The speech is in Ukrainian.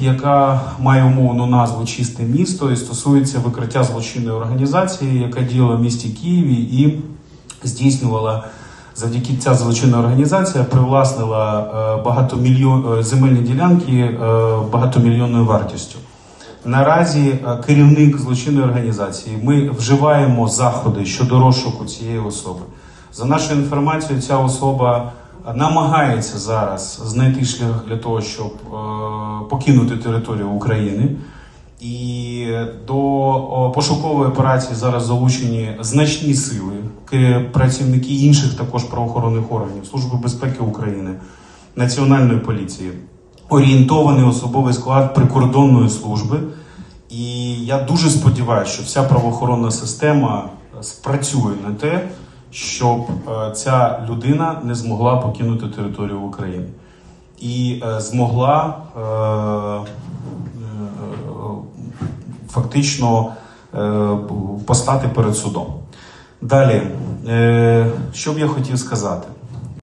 яка має умовну назву Чисте місто і стосується викриття злочинної організації, яка діяла в місті Києві і здійснювала завдяки ця злочинна організація привласнила е, багатомільйон е, земельні ділянки е, багатомільйонною вартістю. Наразі керівник злочинної організації ми вживаємо заходи щодо розшуку цієї особи. За нашою інформацією, ця особа намагається зараз знайти шлях для того, щоб е, покинути територію України. І до пошукової операції зараз залучені значні сили, працівники інших також правоохоронних органів, Служби безпеки України, Національної поліції, орієнтований особовий склад прикордонної служби. І я дуже сподіваюся, що вся правоохоронна система спрацює на те, щоб е, ця людина не змогла покинути територію України і е, змогла е, фактично постати перед судом. Далі, що б я хотів сказати?